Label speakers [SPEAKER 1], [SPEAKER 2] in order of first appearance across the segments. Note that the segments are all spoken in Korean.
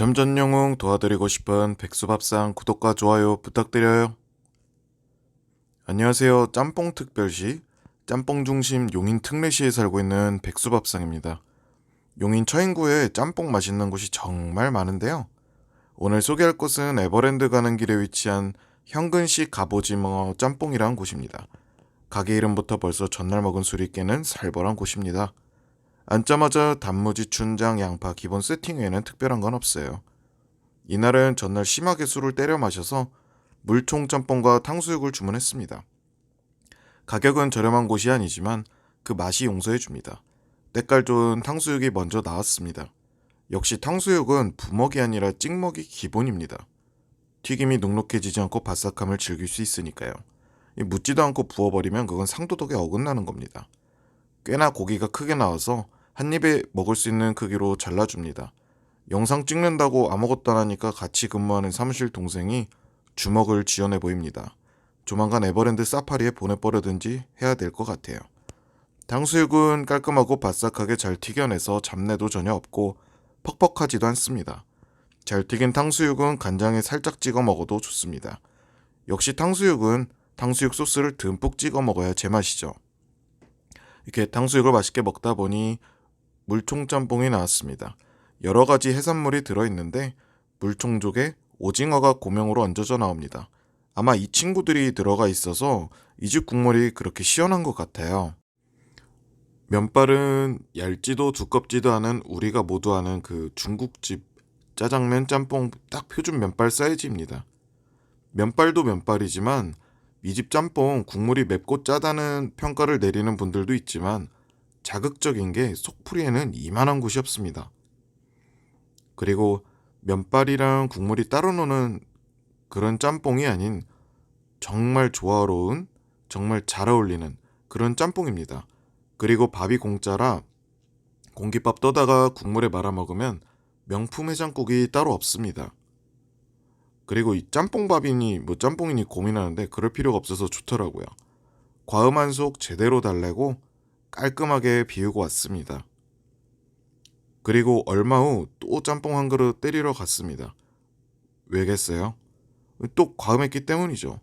[SPEAKER 1] 점전 영웅 도와드리고 싶은 백수밥상 구독과 좋아요 부탁드려요. 안녕하세요. 짬뽕 특별시 짬뽕 중심 용인 특례시에 살고 있는 백수밥상입니다. 용인 처인구에 짬뽕 맛있는 곳이 정말 많은데요. 오늘 소개할 곳은 에버랜드 가는 길에 위치한 현근시 갑오징어 짬뽕이라는 곳입니다. 가게 이름부터 벌써 전날 먹은 술이 깨는 살벌한 곳입니다. 앉자마자 단무지, 춘장, 양파 기본 세팅 외에는 특별한 건 없어요. 이날은 전날 심하게 술을 때려 마셔서 물총 짬뽕과 탕수육을 주문했습니다. 가격은 저렴한 곳이 아니지만 그 맛이 용서해 줍니다. 때깔 좋은 탕수육이 먼저 나왔습니다. 역시 탕수육은 부먹이 아니라 찍먹이 기본입니다. 튀김이 눅눅해지지 않고 바삭함을 즐길 수 있으니까요. 이 묻지도 않고 부어버리면 그건 상도덕에 어긋나는 겁니다. 꽤나 고기가 크게 나와서 한 입에 먹을 수 있는 크기로 잘라줍니다. 영상 찍는다고 아무것도 안 하니까 같이 근무하는 사무실 동생이 주먹을 쥐어내 보입니다. 조만간 에버랜드 사파리에 보내버리든지 해야 될 것 같아요. 탕수육은 깔끔하고 바삭하게 잘 튀겨내서 잡내도 전혀 없고 퍽퍽하지도 않습니다. 잘 튀긴 탕수육은 간장에 살짝 찍어 먹어도 좋습니다. 역시 탕수육은 탕수육 소스를 듬뿍 찍어 먹어야 제맛이죠. 이렇게 탕수육을 맛있게 먹다 보니 물총 짬뽕이 나왔습니다. 여러 가지 해산물이 들어있는데 물총족에 오징어가 고명으로 얹어져 나옵니다. 아마 이 친구들이 들어가 있어서 이 집 국물이 그렇게 시원한 것 같아요. 면발은 얇지도 두껍지도 않은 우리가 모두 아는 그 중국집 짜장면 짬뽕 딱 표준 면발 사이즈입니다. 면발도 면발이지만 이 집 짬뽕 국물이 맵고 짜다는 평가를 내리는 분들도 있지만 자극적인 게 속풀이에는 이만한 곳이 없습니다. 그리고 면발이랑 국물이 따로 노는 그런 짬뽕이 아닌 정말 조화로운 정말 잘 어울리는 그런 짬뽕입니다. 그리고 밥이 공짜라 공깃밥 떠다가 국물에 말아 먹으면 명품 해장국이 따로 없습니다. 그리고 이 짬뽕밥이니 뭐 짬뽕이니 고민하는데 그럴 필요가 없어서 좋더라고요. 과음한 속 제대로 달래고 깔끔하게 비우고 왔습니다. 그리고 얼마 후 또 짬뽕 한 그릇 때리러 갔습니다. 왜겠어요? 또 과음했기 때문이죠.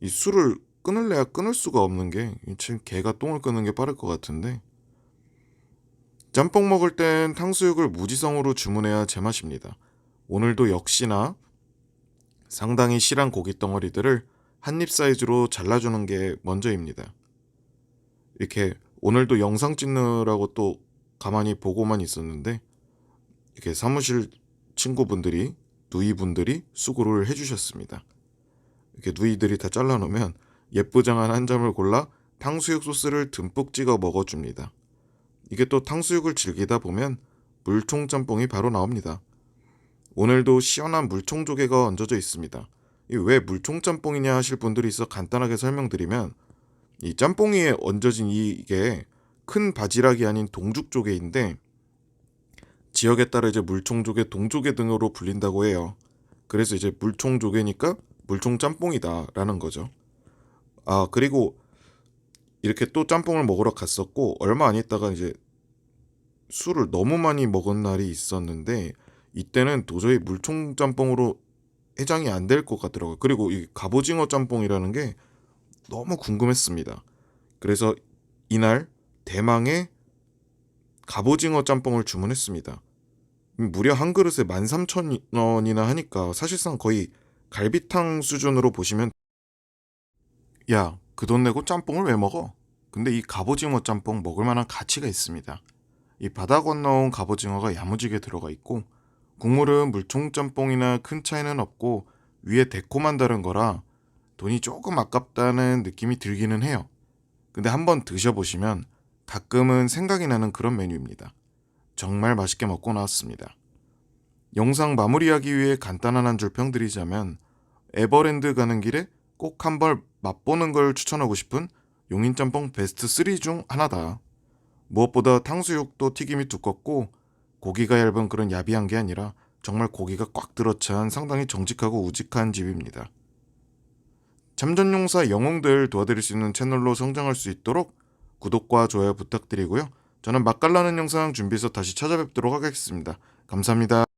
[SPEAKER 1] 이 술을 끊을래야 끊을 수가 없는 게 지금 개가 똥을 끊는 게 빠를 것 같은데 짬뽕 먹을 땐 탕수육을 무지성으로 주문해야 제맛입니다. 오늘도 역시나 상당히 실한 고기 덩어리들을 한입 사이즈로 잘라주는 게 먼저입니다. 이렇게 오늘도 영상 찍느라고 또 가만히 보고만 있었는데 이렇게 사무실 친구분들이 누이분들이 수고를 해주셨습니다. 이렇게 누이들이 다 잘라놓으면 예쁘장한 한 점을 골라 탕수육 소스를 듬뿍 찍어 먹어줍니다. 이게 또 탕수육을 즐기다 보면 물총 짬뽕이 바로 나옵니다. 오늘도 시원한 물총 조개가 얹어져 있습니다. 이왜 물총 짬뽕이냐 하실 분들이 있어 간단하게 설명드리면 이 짬뽕 위에 얹어진 이게 큰 바지락이 아닌 동죽 조개인데 지역에 따라 이제 물총 조개, 동조개 등으로 불린다고 해요. 그래서 이제 물총 조개니까 물총 짬뽕이다라는 거죠. 아 그리고 이렇게 또 짬뽕을 먹으러 갔었고 얼마 안 있다가 이제 술을 너무 많이 먹은 날이 있었는데 이때는 도저히 물총 짬뽕으로 해장이 안 될 것 같더라고요. 그리고 이 갑오징어 짬뽕이라는 게 너무 궁금했습니다. 그래서 이날 대망의 갑오징어 짬뽕을 주문했습니다. 무려 한 그릇에 13,000원이나 하니까 사실상 거의 갈비탕 수준으로 보시면 야, 그 돈 내고 짬뽕을 왜 먹어? 근데 이 갑오징어 짬뽕 먹을 만한 가치가 있습니다. 이 바다 건너온 갑오징어가 야무지게 들어가 있고 국물은 물총 짬뽕이나 큰 차이는 없고 위에 데코만 다른 거라 돈이 조금 아깝다는 느낌이 들기는 해요. 근데 한번 드셔보시면 가끔은 생각이 나는 그런 메뉴입니다. 정말 맛있게 먹고 나왔습니다. 영상 마무리하기 위해 간단한 한 줄 평드리자면 에버랜드 가는 길에 꼭 한 번 맛보는 걸 추천하고 싶은 용인짬뽕 베스트 3 중 하나다. 무엇보다 탕수육도 튀김이 두껍고 고기가 얇은 그런 야비한 게 아니라 정말 고기가 꽉 들어찬 상당히 정직하고 우직한 집입니다. 참전용사 영웅들 도와드릴 수 있는 채널로 성장할 수 있도록 구독과 좋아요 부탁드리고요. 저는 맛깔나는 영상 준비해서 다시 찾아뵙도록 하겠습니다. 감사합니다.